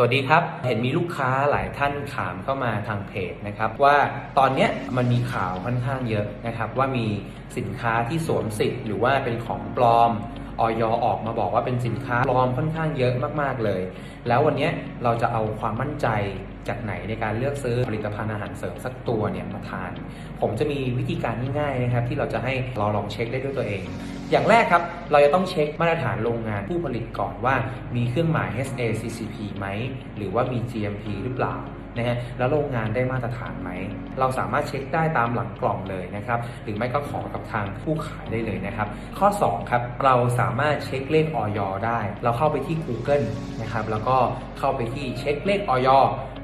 สวัสดีครับ เห็นมีลูกค้าหลายท่านถามเข้ามาทางเพจนะครับว่าตอนนี้มันมีข่าวค่อนข้างเยอะนะครับว่ามีสินค้าที่สวมสิทธิ์หรือว่าเป็นของปลอมออยออกมาบอกว่าเป็นสินค้าปลอมค่อนข้างเยอะมากๆเลย แล้ววันนี้เราจะเอาความมั่นใจจากไหนในการเลือกซื้อผลิตภัณฑ์อาหารเสริมสักตัวเนี่ยมาทาน ผมจะมีวิธีการง่ายๆนะครับที่เราจะให้เราลองเช็คได้ด้วยตัวเอง อย่างแรกครับ เราจะต้องเช็คมาตรฐานโรงงานผู้ผลิตก่อนว่ามีเครื่องหมาย HACCP ไหม หรือว่ามี GMP หรือเปล่า นะฮะแล้วโรงงานได้มาตรฐานไหม เราสามารถเช็คได้ตามหลังกล่องเลยนะครับ หรือไม่ก็ขอกับทางผู้ขายได้เลยนะครับ ข้อ 2 ครับ เราสามารถเช็คเลขออยได้ เราเข้าไปที่ Google นะครับ แล้วก็เข้าไปที่เช็คเลขออย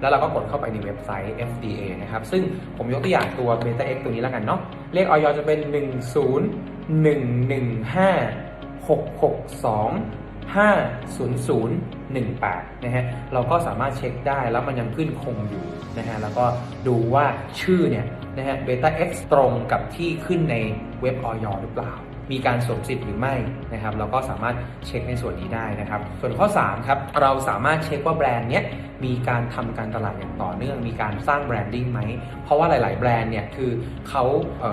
แล้วเราก็กดเข้าไปในเว็บไซต์ FDA นะครับ ซึ่งผมยกตัวอย่างตัว Beta X ตัวนี้แล้วกันเนาะ เลขออยจะเป็น 1 0 1 1 5 6 6 2 50018 นะฮะ เราก็สามารถเช็คได้แล้วมันยังขึ้นคงอยู่นะฮะ แล้วก็ดูว่าชื่อเนี่ยนะฮะ Beta X ตรงกับที่ขึ้นในเว็บออยหรือเปล่า มีการสวมสิทธิ์หรือไม่นะครับเราก็สามารถเช็คในส่วนนี้ได้นะครับ ส่วนข้อ3ครับเราสามารถเช็คว่าแบรนด์เนี้ยมีการทำการตลาดอย่างต่อเนื่อง มีการสร้างแบรนดิ้งไหม เพราะว่าหลาย ๆ แบรนด์เนี่ยคือเขา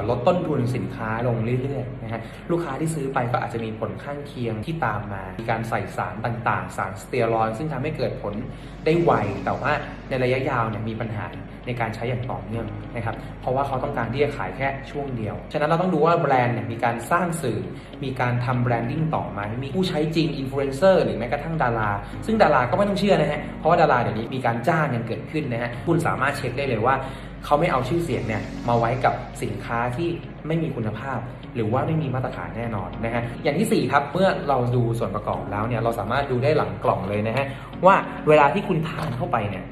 เลดต้นทุนสินค้าลงเรื่อย ๆ นะฮะลูกค้าที่ซื้อไปก็อาจจะมีผลข้างเคียงที่ตามมา มีการใส่สารต่าง ๆ สารสเตียรอยด์ซึ่งทำให้เกิดผลได้ไว แต่ว่าในระยะยาวเนี่ยมีปัญหาในการใช้อย่างต่อเนื่องนะครับ เพราะว่าเขาต้องการที่จะขายแค่ช่วงเดียว ฉะนั้นเราต้องดูว่าแบรนด์เนี่ยมีการสร้างสื่อ มีการทำแบรนดิ้งต่อไหมมีผู้ใช้จริงอินฟลูเอนเซอร์หรือแม้กระทั่งดารา ซึ่งดาราก็ไม่ต้องเชื่อนะฮะ เพราะว่าดาราเดี๋ยวนี้มีการจ้างกันเกิดขึ้นนะฮะ คุณสามารถเช็คได้เลยว่า เขาไม่เอาชื่อเสียงเนี่ยมาไว้กับสินค้าที่ไม่มีคุณภาพ หรือว่าไม่มีมาตรฐานแน่นอนนะฮะ อย่างที่ 4 ครับ เมื่อเราดูส่วนประกอบแล้วเนี่ย เราสามารถดูได้หลังกล่องเลยนะฮะ ว่าเวลาที่คุณทานเข้าไปเนี่ย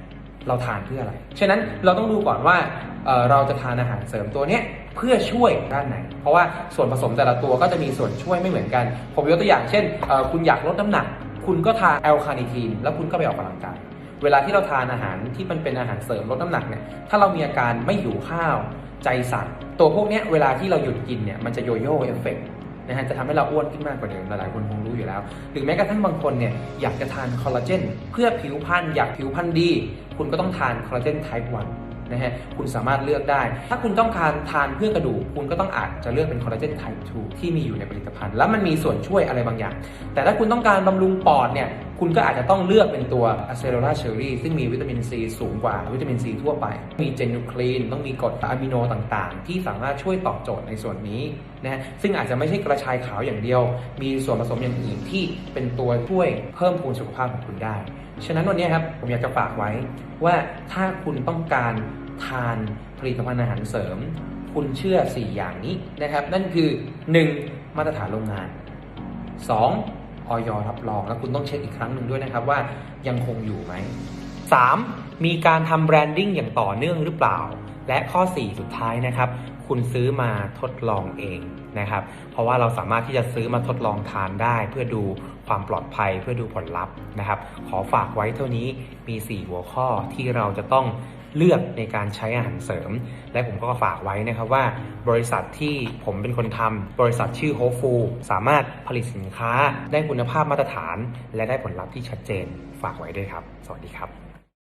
เราทานเพื่ออะไร ฉะนั้นเราต้องดูก่อนว่าเเราจะทานอาหารเสริมตัวเนี้ย เพื่อช่วยด้านไหน เพราะว่าส่วนผสมแต่ละตัวก็จะมีส่วนช่วยไม่เหมือนกัน ผมยกตัวอย่างเช่น คุณอยากลดน้ำหนัก คุณก็ทานแอลคาเนิทีนแล้วคุณก็ไปออกกำลังกายเวลาที่เราทานอาหารที่มันเป็นอาหารเสริมลดน้ำหนักเนี่ยถ้าเรามีอาการไม่หิวข้าวใจสั่นตัวพวกนี้เวลาที่เราหยุดกินเนี่ยมันจะโยโย่เอฟเฟกต์นะฮะจะทำให้เราอ้วนขึ้นมากกว่าเดิมหลายๆคนคงรู้อยู่แล้วหรือแม้กระทั่งบางคนเนี่ยอยากจะทานคอลลาเจนเพื่อผิวพรรณอยากผิวพรรณดี คุณก็ต้องทานคอลลาเจนไทป์1 นะฮะคุณสามารถเลือกได้ ถ้าคุณต้องการทานเพื่อกระดูก คุณก็ต้องอาจจะเลือกเป็นคอลลาเจนไทป์2ที่มีอยู่ในผลิตภัณฑ์ แล้วมันมีส่วนช่วยอะไรบางอย่าง แต่ถ้าคุณต้องการบำรุงปอดเนี่ยคุณก็อาจจะต้องเลือกเป็นตัวอะเซโรลาเชอรี่ซึ่งมีวิตามินซีสูงกว่าวิตามินซีทั่วไป มีเจนูคลีนต้องมีกรดอะมิโนต่างๆ ที่สามารถช่วยตอบโจทย์ในส่วนนี้นะฮะซึ่งอาจจะไม่ใช่กระชายขาวอย่างเดียว มีส่วนผสมอย่างอื่นที่เป็นตัวช่วยเพิ่มพูนสุขภาพของคุณได้ ฉะนั้นวันนี้ครับผมอยากจะฝากไว้ว่าถ้าคุณต้องการ ทานผลิตภัณฑ์อาหารเสริม คุณเชื่อ 4 อย่างนี้นะครับ นั่นคือ 1. มาตรฐานโรงงาน 2. ออยรับรอง แล้วคุณต้องเช็คอีกครั้งหนึ่งด้วยนะครับว่ายังคงอยู่ไหม 3. มีการทำแบรนดิ้งอย่างต่อเนื่องหรือเปล่า และข้อ 4 สุดท้ายนะครับ คุณซื้อมาทดลองเองนะครับ เพราะว่าเราสามารถที่จะซื้อมาทดลองทานได้ เพื่อดูความปลอดภัยเพื่อดูผลลัพธ์นะครับ ขอฝากไว้เท่านี้มี 4 หัวข้อที่เราจะต้อง เลือกในการใช้อาหารเสริม และผมก็ฝากไว้นะครับว่า บริษัทที่ผมเป็นคนทำบริษัทชื่อโฮฟูสามารถผลิตสินค้าได้คุณภาพมาตรฐาน และได้ผลลัพธ์ที่ชัดเจน ฝากไว้ด้วยครับ สวัสดีครับ